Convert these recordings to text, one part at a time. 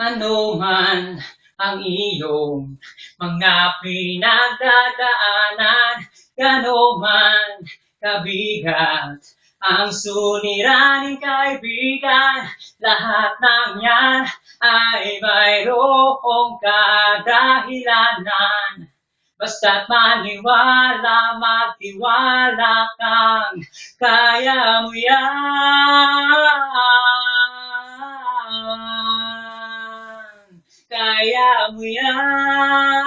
Ano man ang iyong mga pinagdadaanan, gano man kabigat ang suliraning kaibigan, lahat ng yan ay mayroong kadahilanan. Basta't maniwala, magtiwala kang kaya mo yan. Yan.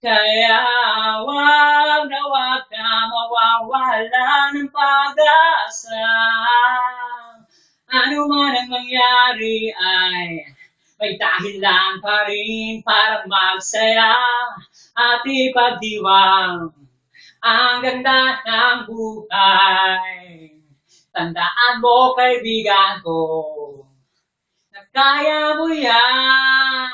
Kaya wag na wag ka mawawala ng pag-asa. Ano man ang mangyari ay may dahilan pa rin para magsaya at ipagdiwang ang ganda ng buhay. Tandaan mo, kaibigan ko, na kaya mo yan.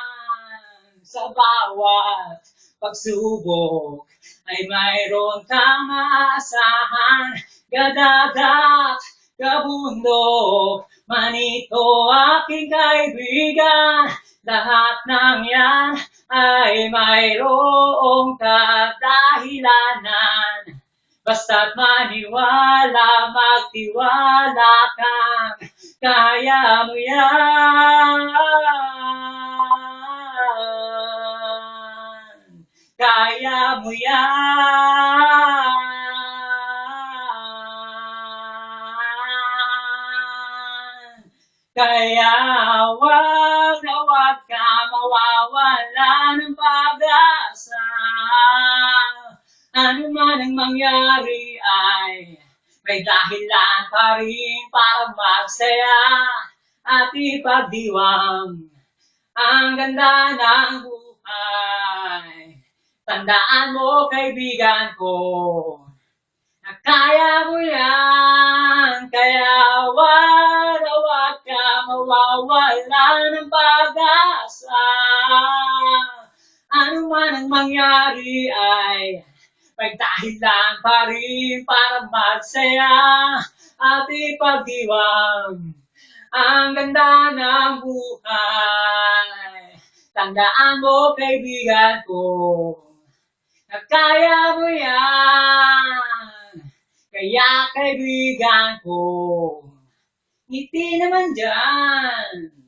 Sa bawat pagsubok ay mayroon kang maasahan. Gadagat kabundok manito aking kaibigan. Lahat ng yan ay mayroong kadahilanan Basta't maniwala, magtiwala kang kaya mo yan. Kaya mo yan. Kaya wag na wag ka mawawala ng pag-asa. Ano man ang mangyari ay may dahilan pa rin para magsaya at ipagdiwang ang ganda ng buhay. Tandaan mo, kaibigan ko, na kaya mo yan. Kaya wag na wag ka mawawala ng pag-asa. Ano man ang mangyari ay may dahilan pa rin para magsaya at ipagdiwang ang ganda ng buhay. Tandaan mo, kaibigan ko, na kaya mo yan. Kaya, kaibigan ko, ngiti naman dyan.